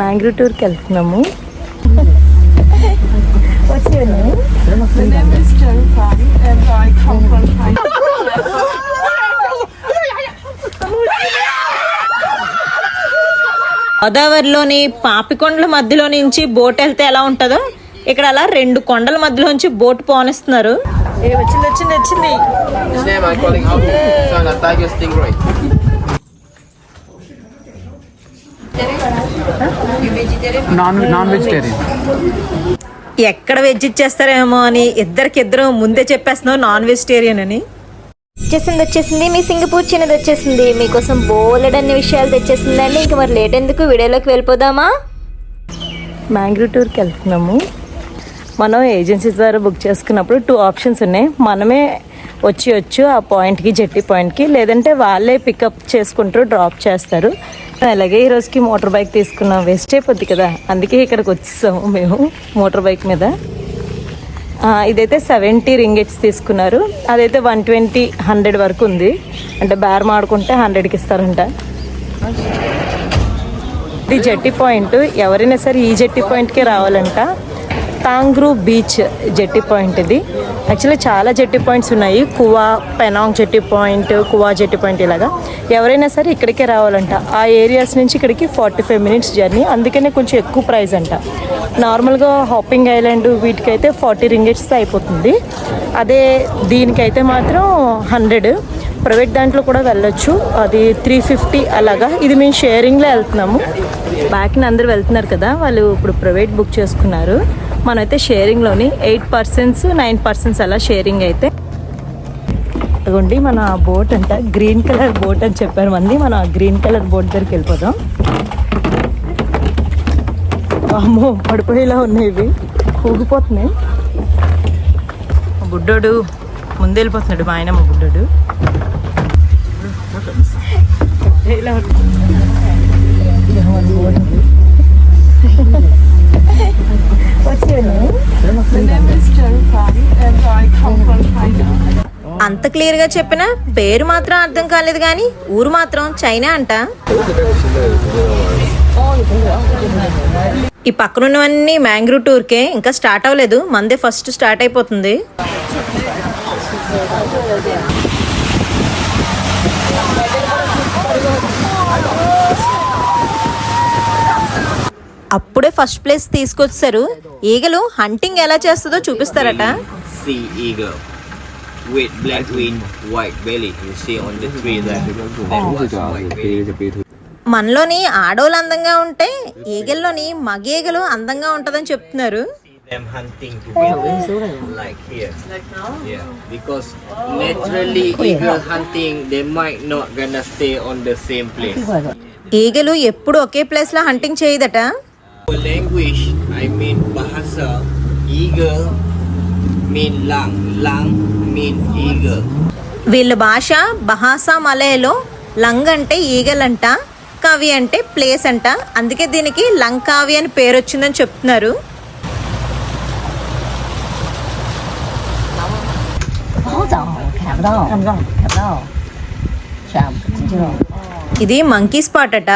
Mangrove టూర్కి వెళ్తున్నాము. My name is Jen Fan and I come from China. గోదావరిలోని పాపికొండల మధ్యలో నుంచి బోట్ వెళ్తే ఎలా ఉంటుందో ఇక్కడ అలా రెండు కొండల మధ్యలోంచి బోట్ పోనిస్తున్నారు. ఏ వచ్చింది వచ్చింది వచ్చింది. నాన్ నాన్ వెజిటేరియన్ ఎక్కడ వెజ్ ఇచ్చేస్తారేమో అని ఇద్దరికిద్దరు ముందే చెప్పేస్తున్నావు నాన్ వెజిటేరియన్ అని. వచ్చేసింది వచ్చేసింది. మీ సింగపూర్ చిన్నది వచ్చేసింది. మీకోసం బోలెడన్ని విషయాలు తెచ్చేసిందండి. ఇంక మరి లేట్ ఎందుకు? వీడియోలోకి వెళ్ళిపోదామా? మ్యాంగ్రూ టూర్కి వెళ్తున్నాము. మనం ఏజెన్సీ ద్వారా బుక్ చేసుకున్నప్పుడు టూ ఆప్షన్స్ ఉన్నాయి. మనమే వచ్చి వచ్చు ఆ పాయింట్కి జెట్టి పాయింట్కి లేదంటే వాళ్ళే పికప్ చేసుకుంటారు డ్రాప్ చేస్తారు. అలాగే ఈరోజుకి మోటార్ బైక్ తీసుకున్నాం వేస్ట్ అయిపోద్ది కదా. అందుకే ఇక్కడికి వచ్చేసాము మేము మోటార్ బైక్ మీద. ఇదైతే సెవెంటీ రింగెట్స్ తీసుకున్నారు. అదైతే వన్ ట్వంటీ హండ్రెడ్ వరకు ఉంది. అంటే బేర్ మాడుకుంటే హండ్రెడ్కి ఇస్తారంట. ఇది జట్టి పాయింట్ ఎవరైనా సరే ఈ జట్టి పాయింట్కి రావాలంట. Tanjung Rhu beach jetty point ఇది. యాక్చువల్లీ చాలా జెట్టి పాయింట్స్ ఉన్నాయి. Kuah Penang jetty point Kuah jetty point ఇలాగా. ఎవరైనా సరే ఇక్కడికే రావాలంట. ఆ ఏరియాస్ నుంచి ఇక్కడికి ఫార్టీ ఫైవ్ మినిట్స్ జర్నీ అందుకనే కొంచెం ఎక్కువ ప్రైస్ అంట. నార్మల్గా హాపింగ్ ఐలాండ్ వీటికైతే ఫార్టీ రింగెట్స్ అయిపోతుంది. అదే దీనికైతే మాత్రం హండ్రెడ్ ప్రైవేట్ దాంట్లో కూడా వెళ్ళొచ్చు. అది త్రీ ఫిఫ్టీ అలాగా. ఇది మేము షేరింగ్లో వెళ్తున్నాము. బ్యాక్ని అందరూ వెళ్తున్నారు కదా. వాళ్ళు ఇప్పుడు ప్రైవేట్ బుక్ చేసుకున్నారు. మనమైతే షేరింగ్లోని ఎయిట్ పర్సెంట్స్ నైన్ పర్సెంట్స్ అలా షేరింగ్ అయితే. అదిగోండి మన బోట్ అంట గ్రీన్ కలర్ బోట్ అని చెప్పారు మంది. మన గ్రీన్ కలర్ బోట్ దగ్గరికి వెళ్ళిపోదాం. అమ్మో పడిపోయేలా ఉన్నాయి ఇవి. ఊగిపోతున్నాయి బుడ్డోడు ముందు వెళ్ళిపోతున్నాడు మా ఆయన మా బుడ్డోడు ఇలా అంత క్లియర్గా చెప్పిన పేరు మాత్రం అర్థం కాలేదు కానీ ఊరు మాత్రం చైనా అంట. ఈ పక్కనున్నవన్నీ మ్యాంగ్రూవ్ టూర్కే ఇంకా స్టార్ట్ అవ్వలేదు. మందే ఫస్ట్ స్టార్ట్ అయిపోతుంది. అప్పుడే ఫస్ట్ ప్లేస్ తీసుకొచ్చారు. ఈగలు హంటింగ్ ఎలా చేస్తుందో చూపిస్తారట. మనలోని ఆడోళ్ళు అందంగా ఉంటే ఈగల్లోని మగ ఈగలు అందంగా ఉంటదని చెప్తున్నారు. ఈగలు ఎప్పుడు ఒకే ప్లేస్లో హంటింగ్ చేయదట. Language, I mean bahasa, eagle mean lang. Lang mean eagle. వీళ్ళ భాష బహాసా మలయలో లంగ్ అంటే ఈగలంట కవి అంటే ప్లేస్ అంట అందుకే దీనికి లంకావి అని పేరు వచ్చిందని చెప్తున్నారు ఇది మంకీ స్పాట్ అట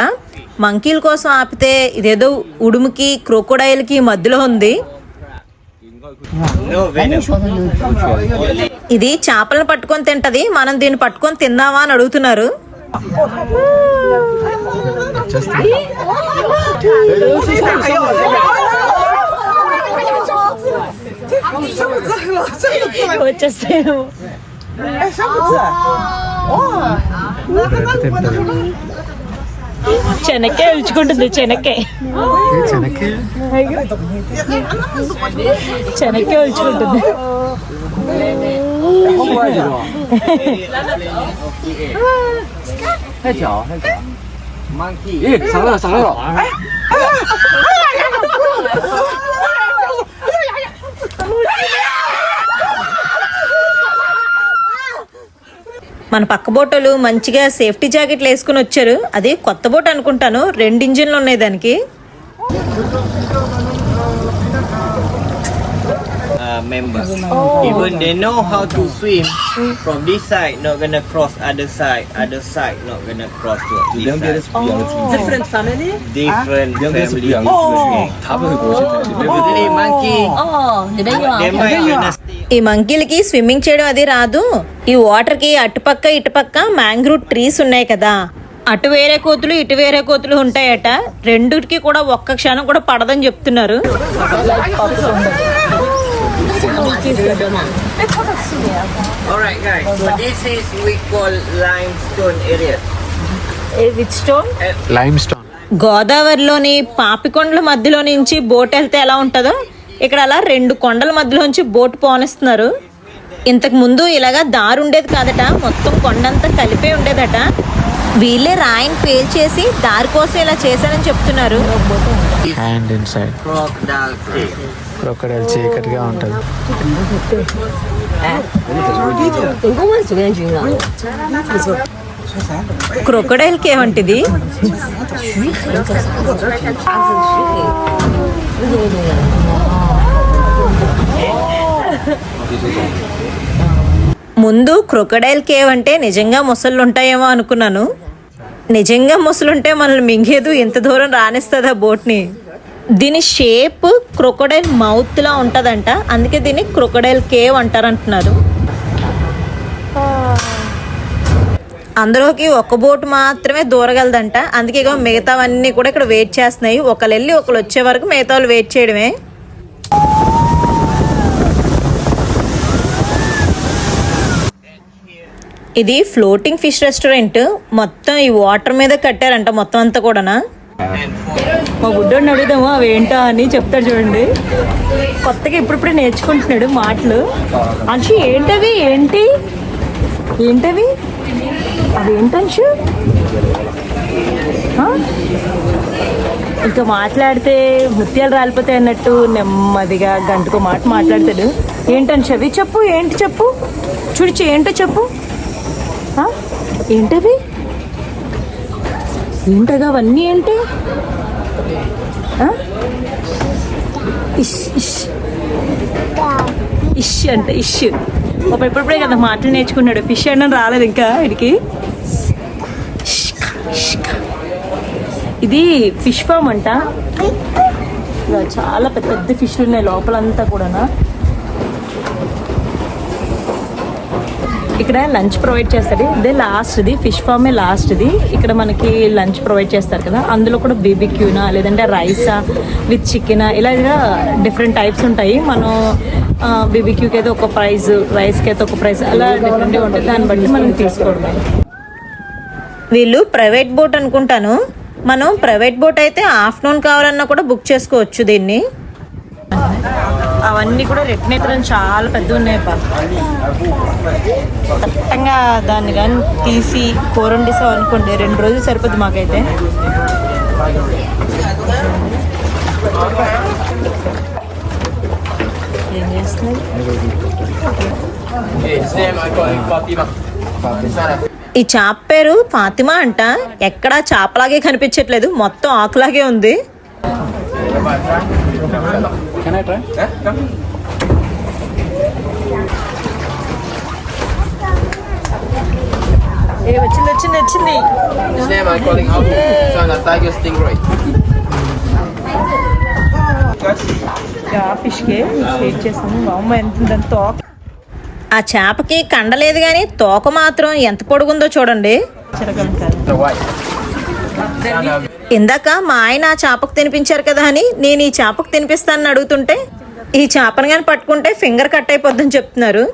మంకీల కోసం ఆపితే ఇదేదో ఉడుముకి క్రోకోడైల్కి మధ్యలో ఉంది. ఇది చేపలను పట్టుకొని తింటది. మనం దీన్ని పట్టుకొని తిందామా అని అడుగుతున్నారు. వచ్చేసాము చెనక్కే విచ్చుకుంటుంది చెనక్కే చెనక్కే విచ్చుకుంటుంది Monkey. Eh, salah, salah. మన పక్క బోటలు మంచిగా సేఫ్టీ జాకెట్లు వేసుకుని వచ్చారు అది కొత్త బోట్ అనుకుంటాను రెండు ఇంజిన్లు ఉన్నాయి దానికి Uh, uh, members. Even they know how to swim from this side, not gonna cross other side. Other side, not gonna cross to this side. Different family? Different family. Oh. Usually monkey, they might gonna ఈ మంకీలకి swimming చేయడం అది రాదు. ఈ వాటర్కి అటుపక్క ఇటుపక్క mangrove trees ఉన్నాయి కదా. అటు వేరే కోతులు ఇటు వేరే కోతులు ఉంటాయట. రెండుకి కూడా ఒక్క క్షణం కూడా పడదని చెప్తున్నారు. Alright guys, so this is we call limestone area. With stone limestone గోదావరిలోని పాపికొండల మధ్యలో నుంచి బోట్ వెళ్తే ఎలా ఉంటుందో? ఇక్కడ అలా రెండు కొండల మధ్యలోంచి బోట్ పోనిస్తున్నారు. ఇంతకు ముందు ఇలాగా దారి ఉండేది కాదట మొత్తం కొండంతా కలిపే ఉండేదట. వీళ్ళే రాయిని పేల్చేసి దారి కోసం ఇలా చేశారని చెప్తున్నారు. హ్యాండ్. క్రొకడైల్ చీకటిగా ఉంటుంది. క్రొకడైల్ కేవంటిది ముందు క్రొకడైల్ కేవ్ అంటే నిజంగా మొసళ్ళు ఉంటాయేమో అనుకున్నాను. నిజంగా మొసలుంటే మనల్ని మింగేదు ఇంత దూరం రానిస్తుందా బోట్ని. దీని షేప్ క్రొకడైల్ మౌత్లా ఉంటుందంట. అందుకే దీన్ని క్రొకడైల్ కేవ్ అంటారంటున్నారు. అందులోకి ఒక బోట్ మాత్రమే దూరగలదంట. అందుకే ఇక మిగతావన్నీ కూడా ఇక్కడ వెయిట్ చేస్తున్నాయి. ఒకళ్ళు వెళ్ళి ఒకళ్ళు వచ్చే వరకు మిగతా వాళ్ళు వెయిట్ చేయడమే. ఇది ఫ్లోటింగ్ ఫిష్ రెస్టారెంట్ మొత్తం ఈ వాటర్ మీద కట్టారంట మొత్తం అంతా కూడానా? మా గుడ్డోడిని అడుగుదాము? అవి ఏంటో అని చెప్తాడు చూడండి. కొత్తగా ఇప్పుడిప్పుడే నేర్చుకుంటున్నాడు మాటలు. అంశు ఏంటవి? ఏంటి? ఏంటవి? అవి ఏంటంశు ఇంకా మాట్లాడితే ముత్యాలు రాలిపోతాయి అన్నట్టు నెమ్మదిగా గంటకు మాట మాట్లాడతాడు. ఏంటంశు అవి? చెప్పు ఏంటి చెప్పు? చూడిచి ఏంటో చెప్పు. ఏంటవి? ఏంటగా అవన్నీ ఏంటి? ఇష్ ఇష్. ఇష్ అంట ఇష్. ఒక ఎప్పుడప్పుడే కదా మాటలు నేర్చుకున్నాడు. ఫిష్ అన్న రాలేదు ఇంకా వీడికి ఇది ఫిష్ ఫామ్ అంట. చాలా పెద్ద పెద్ద ఫిష్లు ఉన్నాయి లోపలంతా కూడా ఇక్కడ లంచ్ ప్రొవైడ్ చేస్తారు ఇదే లాస్ట్ది ఫిష్ ఫామే లాస్ట్ది. ఇక్కడ మనకి లంచ్ ప్రొవైడ్ చేస్తారు కదా. అందులో కూడా బీబీక్యూనా లేదంటే రైసా విత్ చికెనా ఇలా డిఫరెంట్ టైప్స్ ఉంటాయి. మనం బీబీక్యూకి అయితే ఒక ప్రైస్ రైస్కి అయితే ఒక ప్రైస్ అలా డిఫరెంట్గా ఉంటుంది. దాన్ని బట్టి మనం తీసుకోవడమే వీళ్ళు ప్రైవేట్ బోట్ అనుకుంటాను. మనం ప్రైవేట్ బోట్ అయితే ఆఫ్టర్నూన్ కావాలన్నా కూడా బుక్ చేసుకోవచ్చు దీన్ని. అవన్నీ కూడా రెట్నేత్రం చాలా పెద్ద ఉన్నాయి ఖచ్చితంగా దాన్ని కానీ తీసి కూర వండిసాం అనుకోండి రెండు రోజులు సరిపోద్ది మాకైతే. ఏం చేస్తున్నారు? ఈ చాప పేరు ఫాతిమా అంట. ఎక్కడా చేపలాగే కనిపించట్లేదు మొత్తం ఆకులాగే ఉంది. వచ్చింది వచ్చింది వచ్చింది His name I of tiger stingray. ఆ ఫిష్కి వెయిట్ చేస్తాను మా అమ్మ ఎంత దాని తోక. ఆ చేపకి కండలేదు కానీ తోక మాత్రం ఎంత పొడుగుందో చూడండి. చిరకంటారు The white. ఇందాక మా ఆయన చేపకు తినిపించారు కదా అని నేను ఈ చేపకు తినిపిస్తాను అడుగుతుంటే ఈ చేపను కానీ పట్టుకుంటే ఫింగర్ కట్ అయిపోద్దని చెప్తున్నారు.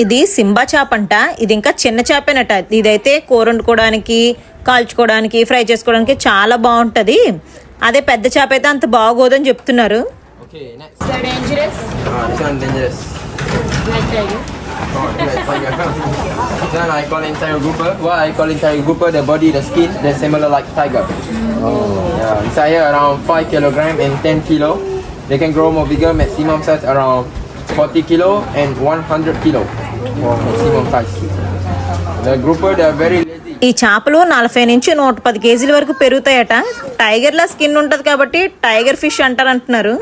ఇది సింబా చేప అంట ఇది ఇంకా చిన్న చేప ఇదైతే కూరండుకోవడానికి కాల్చుకోవడానికి ఫ్రై చేసుకోవడానికి చాలా బాగుంటది అదే పెద్ద చేప అయితే అంత బాగోదని చెప్తున్నారు Okay, next. So dangerous? Ah, this one dangerous. Like tiger? Oh, like tiger. this one I call it tiger grouper. What I call it tiger grouper, the body, the skin, they're similar like tiger. Oh. Yeah, inside here around 5 kilogram and 10 kilo. They can grow more bigger, maximum size around 40 kilo and 100 kilo for maximum size. The grouper they are very lazy. ఈ చేపలు నలభై నుంచి నూట పది కేజీల వరకు పెరుగుతాయట. టైగర్లా skin ఉంటుంది కాబట్టి టైగర్ ఫిష్ అంటారు అంటున్నారు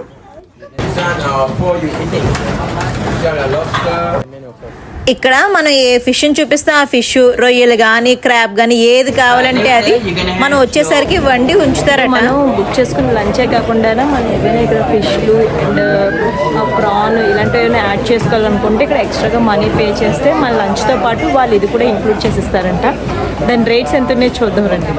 ఇక్కడ మనం ఏ ఫిష్ చూపిస్తే ఆ ఫిష్ రొయ్యలు కానీ క్రాబ్ కానీ ఏది కావాలంటే అది మనం వచ్చేసరికి వండి ఉంచుతారట. మనం బుక్ చేసుకున్న లంచే కాకుండా మనం ఏదైనా ఇక్కడ ఫిష్లు అండ్ ప్రాన్ ఇలాంటివి ఏమైనా యాడ్ చేసుకోవాలనుకుంటే ఇక్కడ ఎక్స్ట్రాగా మనీ పే చేస్తే మన లంచ్తో పాటు వాళ్ళు ఇది కూడా ఇంక్లూడ్ చేసిస్తారంట. దాని రేట్స్ ఎంత ఉన్నాయో చూద్దాం రండి.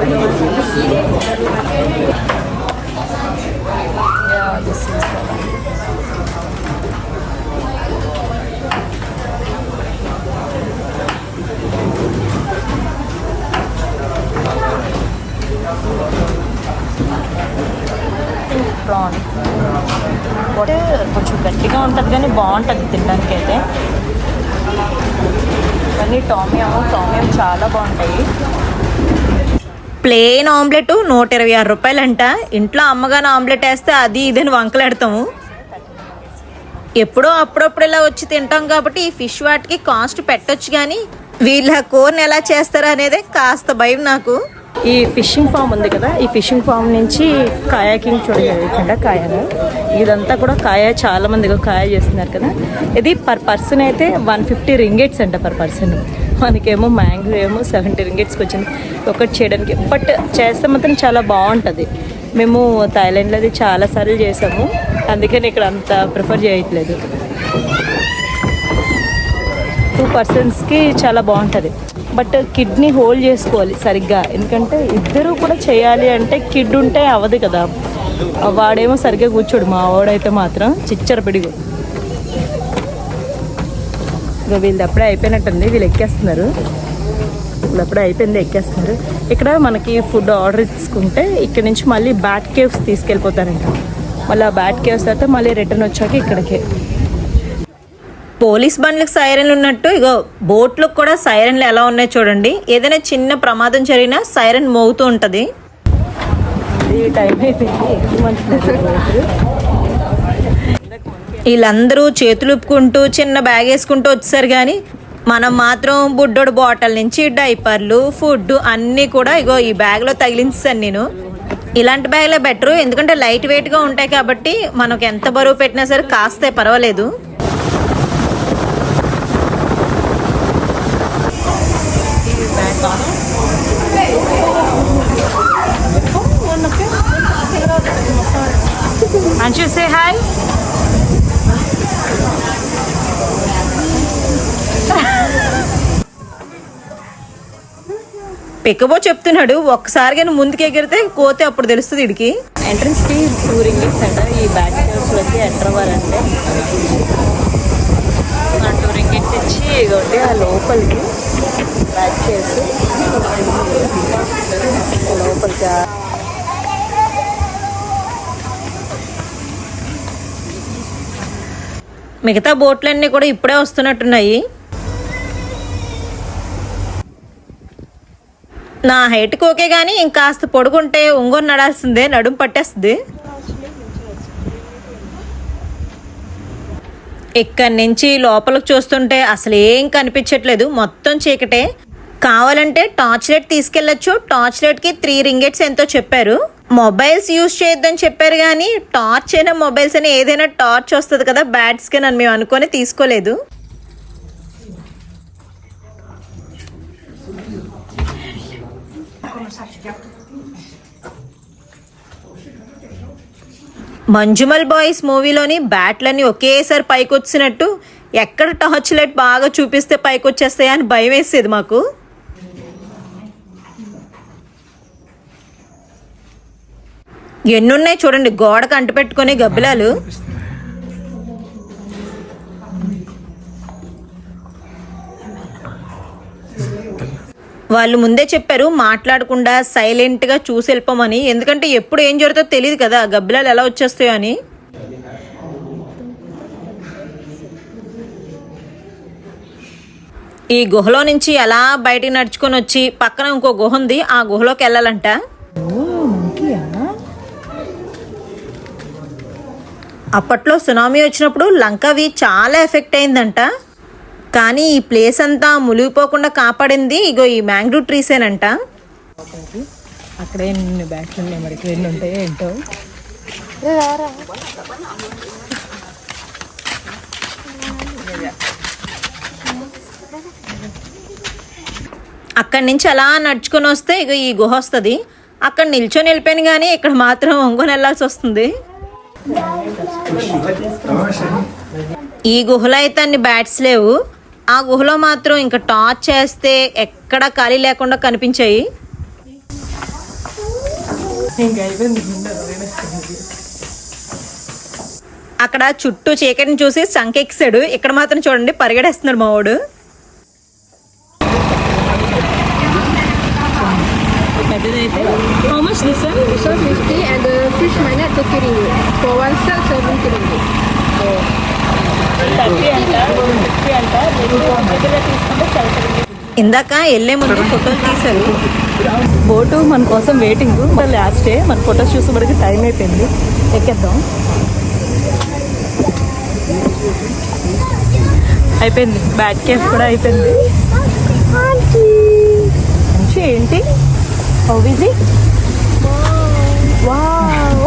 ప్రాన్. అంటే కొంచెం గట్టిగా ఉంటుంది కానీ బాగుంటుంది తినడానికి అయితే కానీ టామియం టామియం చాలా బాగుంటాయి. ప్లేన్ ఆమ్లెట్ నూట ఇరవై ఆరు రూపాయలంట. ఇంట్లో అమ్మగాని ఆమ్లెట్ వేస్తే అది ఇదని వంకలాడతాము. ఎప్పుడో అప్పుడప్పుడు ఇలా వచ్చి తింటాం కాబట్టి ఈ ఫిష్ వాటికి కాస్ట్ పెట్టొచ్చు కానీ వీళ్ళ కూరని ఎలా చేస్తారు అనేదే కాస్త భయం నాకు. ఈ ఫిషింగ్ ఫామ్ ఉంది కదా ఈ ఫిషింగ్ ఫామ్ నుంచి కాయాకింగ్ చూడకుండా కాయగా ఇదంతా కూడా కాయ చాలా మంది కాయ చేస్తున్నారు కదా. ఇది పర్ పర్సన్ అయితే వన్ ఫిఫ్టీ రింగెట్స్ అంట పర్ పర్సన్ మనకేమో మ్యాంగో ఏమో సెవెంటీ రింగెట్స్కి వచ్చింది. ఒకటి చేయడానికి. బట్ చేస్తే మాత్రం చాలా బాగుంటుంది. మేము థాయిలాండ్లో అది చాలాసార్లు చేసాము. అందుకని ఇక్కడ అంత ప్రిఫర్ చేయట్లేదు. టూ పర్సన్స్కి చాలా బాగుంటుంది. బట్ కిడ్నీ హోల్డ్ చేసుకోవాలి సరిగ్గా. ఎందుకంటే ఇద్దరు కూడా చేయాలి అంటే కిడ్ ఉంటే అవ్వదు కదా. వాడేమో సరిగ్గా కూర్చోడు మా వాడైతే మాత్రం చిచ్చర పిడిగు ఇంకా వీళ్ళది అప్పుడే అయిపోయినట్టుంది వీళ్ళు ఎక్కేస్తున్నారు. వీళ్ళు అప్పుడే అయిపోయింది ఎక్కేస్తున్నారు. ఇక్కడ మనకి ఫుడ్ ఆర్డర్ ఇచ్చుకుంటే ఇక్కడ నుంచి మళ్ళీ బ్యాట్ కేవ్స్ తీసుకెళ్ళిపోతారంట. మళ్ళీ ఆ బ్యాట్ కేవ్స్ తర్వాత మళ్ళీ రిటర్న్ వచ్చాక ఇక్కడికే. పోలీస్ బండ్లకు సైరన్లు ఉన్నట్టు ఇగో బోట్లకు కూడా సైరన్లు ఎలా ఉన్నాయో చూడండి. ఏదైనా చిన్న ప్రమాదం జరిగినా సైరన్ మోగుతూ ఉంటుంది. ఈ టైం వీళ్ళందరూ చేతులు ఉప్పుకుంటూ చిన్న బ్యాగ్ వేసుకుంటూ వచ్చేసారు కానీ మనం మాత్రం బుడ్డోడు బాటిల్ నుంచి డైపర్లు ఫుడ్ అన్నీ కూడా ఇగో ఈ బ్యాగ్లో తగిలించాను నేను. ఇలాంటి బ్యాగ్లే బెటరు ఎందుకంటే లైట్ వెయిట్గా ఉంటాయి కాబట్టి మనకు ఎంత బరువు పెట్టినా సరే కాస్తే పర్వాలేదు. Anju, say hi. పిక్కబో చెప్తున్నాడు. ఒక్కసారిగా నువ్వు ముందుకు ఎగిరితే కోతే అప్పుడు తెలుస్తుంది వీడికి ఎంట్రన్స్కి టూ రింగిట్స్ అంట ఈ బ్యాక్లోకి ఎంటర్ అవ్వాలంటే ఆ టూ వచ్చి ఇగోండి ఆ లోపలికి ప్యాక్ చేసి లోపలికి మిగతా బోట్లన్నీ కూడా ఇప్పుడే వస్తున్నట్టున్నాయి. నా హైట్కి ఓకే కానీ ఇంకాస్త పొడుగుంటే ఒంగోలు నడాల్సిందే నడుము పట్టేస్తుంది. ఇక్కడి నుంచి లోపలికి చూస్తుంటే అసలు ఏం కనిపించట్లేదు. మొత్తం చీకటే. కావాలంటే టార్చ్ లైట్ తీసుకెళ్ళొచ్చు. టార్చ్ లైట్కి త్రీ రింగెట్స్ ఎంతో చెప్పారు. మొబైల్స్ యూజ్ చేయొద్దని చెప్పారు కానీ టార్చ్ అయినా మొబైల్స్ అయినా ఏదైనా టార్చ్ వస్తుంది కదా బ్యాట్స్కి నన్ను మేము అనుకొని తీసుకోలేదు. మంజుమల్ బాయ్స్ మూవీలోని బ్యాట్లన్నీ ఒకేసారి పైకి వచ్చినట్టు ఎక్కడ టార్చ్ లైట్ బాగా చూపిస్తే పైకి అని భయం వేసేది మాకు. ఎన్నున్నాయి చూడండి గోడకు అంటు పెట్టుకునే గబ్బిలాలు. వాళ్ళు ముందే చెప్పారు మాట్లాడకుండా సైలెంట్గా చూసి వెళ్ళిపోమని. ఎందుకంటే ఎప్పుడు ఏం జరుగుతుందో తెలియదు కదా. గబ్బిలాలు ఎలా వచ్చేస్తాయో అని. ఈ గుహలో నుంచి ఎలా బయటికి నడుచుకొని వచ్చి పక్కన ఇంకో గుహ ఉంది. ఆ గుహలోకి వెళ్ళాలంట. అప్పట్లో సునామీ వచ్చినప్పుడు లంకవి చాలా ఎఫెక్ట్ అయిందంట. కానీ ఈ ప్లేస్ అంతా మునిగిపోకుండా కాపాడింది. ఇగో ఈ మ్యాంగ్రూవ్ ట్రీసేనంట అక్కడే ఎన్ని బ్యాగ్స్ ఉన్నాయి మరి? ఎన్ని ఉంటాయో ఏంటో? అక్కడి నుంచి అలా నడుచుకొని వస్తే ఇక ఈ గుహ వస్తుంది. అక్కడ నిల్చొని వెళ్ళిపోయాను కానీ ఇక్కడ మాత్రం ఒంగొని వెళ్ళాల్సి వస్తుంది. ఈ గుహలో అయితే అన్ని బ్యాట్స్ లేవు. ఆ గుహలో మాత్రం ఇంకా టార్చ్ చేస్తే ఎక్కడ ఖాళీ లేకుండా కనిపించాయి. అక్కడ చుట్టూ చీకటిని చూసి సంకెక్సాడు ఇక్కడ మాత్రం చూడండి పరిగెడేస్తున్నాడు మా వాడు. How much this 50 and the fish minute 30 ringgit. For one 70 ringgit. ఇందాక వెళ్ళే ముందు ఫోటోలు తీశారు. బోటు మన కోసం వెయిటింగ్ లాస్ట్ డే మన ఫొటోస్ చూసేప్పటికి టైం అయిపోయింది. ఎక్కేద్దాం. అయిపోయింది. బ్యాట్ కేఫ్ కూడా అయిపోయింది. మంచి ఏంటి? హౌ బిజీ వావ్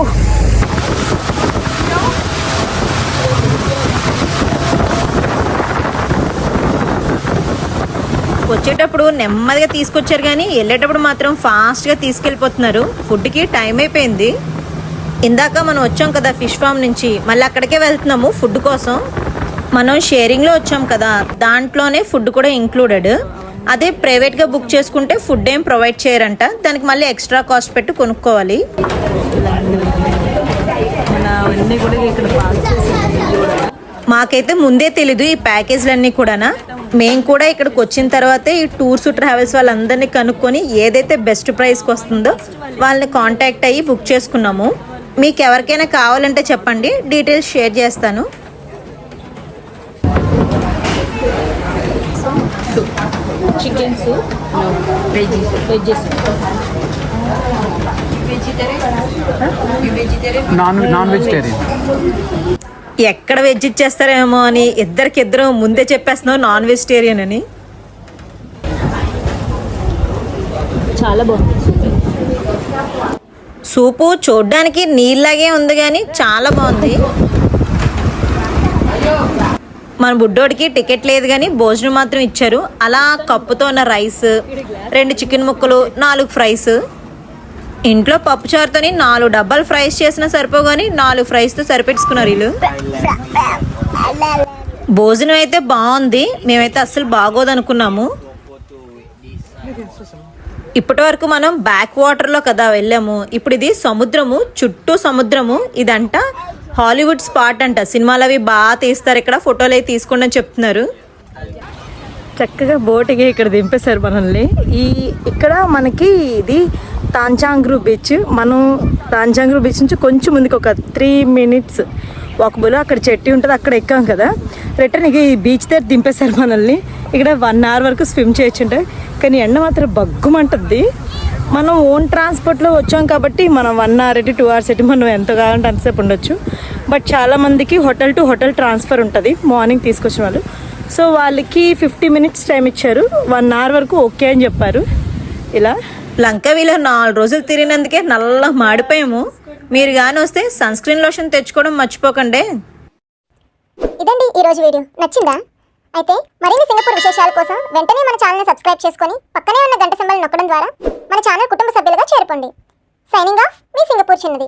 వచ్చేటప్పుడు నెమ్మదిగా తీసుకొచ్చారు కానీ వెళ్ళేటప్పుడు మాత్రం ఫాస్ట్గా తీసుకెళ్ళిపోతున్నారు. ఫుడ్కి టైం అయిపోయింది. ఇందాక మనం వచ్చాం కదా ఫిష్ ఫామ్ నుంచి మళ్ళీ అక్కడికే వెళ్తున్నాము ఫుడ్ కోసం. మనం షేరింగ్లో వచ్చాం కదా దాంట్లోనే ఫుడ్ కూడా ఇంక్లూడెడ్ అదే ప్రైవేట్గా బుక్ చేసుకుంటే ఫుడ్ ఏం ప్రొవైడ్ చేయరంట. దానికి మళ్ళీ ఎక్స్ట్రా కాస్ట్ పెట్టి కొనుక్కోవాలి. అవన్నీ కూడా ఇక్కడ మాకైతే ముందే తెలీదు ఈ ప్యాకేజ్లన్నీ కూడానా. మేము కూడా ఇక్కడికి వచ్చిన తర్వాతే ఈ టూర్స్ ట్రావెల్స్ వాళ్ళందరినీ కనుక్కొని ఏదైతే బెస్ట్ ప్రైస్కి వస్తుందో వాళ్ళని కాంటాక్ట్ అయ్యి బుక్ చేసుకున్నాము. మీకు ఎవరికైనా కావాలంటే చెప్పండి డీటెయిల్స్ షేర్ చేస్తాను. Chicken soup veggies non non vegetarian ఎక్కడ వెజ్ ఇచ్చేస్తారేమో అని ఇద్దరికిద్దరు ముందే చెప్పేస్తున్నావు నాన్ వెజిటేరియన్ అని. చాలా బాగుంది. సూప్ చూడ్డానికి నీళ్ళలాగే ఉంది కానీ చాలా బాగుంది. మన బుడ్డోడికి టికెట్ లేదు కానీ భోజనం మాత్రం ఇచ్చారు. అలా కప్పుతో ఉన్న రైస్ రెండు చికెన్ ముక్కలు నాలుగు ఫ్రైస్ ఇంట్లో పప్పు చారుతోని నాలుగు డబ్బాలు ఫ్రైస్ చేసినా సరిపోగాని నాలుగు ఫ్రైస్తో సరిపెట్టుకున్నారు వీళ్ళు. భోజనం అయితే బాగుంది. మేమైతే అస్సలు బాగోదు అనుకున్నాము ఇప్పటి వరకు మనం బ్యాక్ వాటర్లో కదా వెళ్ళాము. ఇప్పుడు ఇది సముద్రము చుట్టూ సముద్రము. ఇదంట హాలీవుడ్ స్పాట్ అంట. సినిమాలు అవి బాగా తీస్తారు. ఇక్కడ ఫోటోలు అవి తీసుకోండి అని చెప్తున్నారు. చక్కగా బోటికి ఇక్కడ దింపేశారు మనల్ని. ఈ ఇక్కడ మనకి ఇది తాంచాంగ్రూ బీచ్. మనం తాంచాంగ్రూ బీచ్ నుంచి కొంచెం ముందుకు ఒక త్రీ మినిట్స్ వాకబుల్ అక్కడ చెట్టు ఉంటుంది అక్కడ ఎక్కాం కదా. రిటర్న్ ఇక ఈ బీచ్ దగ్గర దింపేశారు మనల్ని. ఇక్కడ వన్ అవర్ వరకు స్విమ్ చేయొచ్చుంటే. కానీ ఎండ మాత్రం బగ్గుమంటుంది మనం ఓన్ ట్రాన్స్పోర్ట్లో వచ్చాం కాబట్టి మనం వన్ అవర్ ఎటు టూ అవర్స్ ఎటు మనం ఎంత కావాలంటే అంతసేపు ఉండొచ్చు. బట్ చాలామందికి హోటల్ టు హోటల్ ట్రాన్స్ఫర్ ఉంటుంది. మార్నింగ్ తీసుకొచ్చిన వాళ్ళు. సో వాళ్ళకి ఫిఫ్టీ మినిట్స్ టైం ఇచ్చారు. వన్ అవర్ వరకు ఓకే అని చెప్పారు. ఇలా. లంకవీలో నాలుగు రోజులు తిరిగినందుకే నల్ల మాడిపోయాము. మీరు కానీ వస్తే సన్ స్క్రీన్ లోషన్ తెచ్చుకోవడం మర్చిపోకండి. ఇదండి ఈ రోజు వీడియో. నచ్చిందా? అయితే మరిన్ని సింగపూర్ విశేషాల కోసం వెంటనే మన ఛానల్ని సబ్స్క్రైబ్ చేసుకొని పక్కనే ఉన్న గంట సింబల్ నొక్కడం ద్వారా మన ఛానల్ కుటుంబ సభ్యులుగా చేరుకోండి. సైనింగ్ ఆఫ్ మీ సింగపూర్ చిన్నది.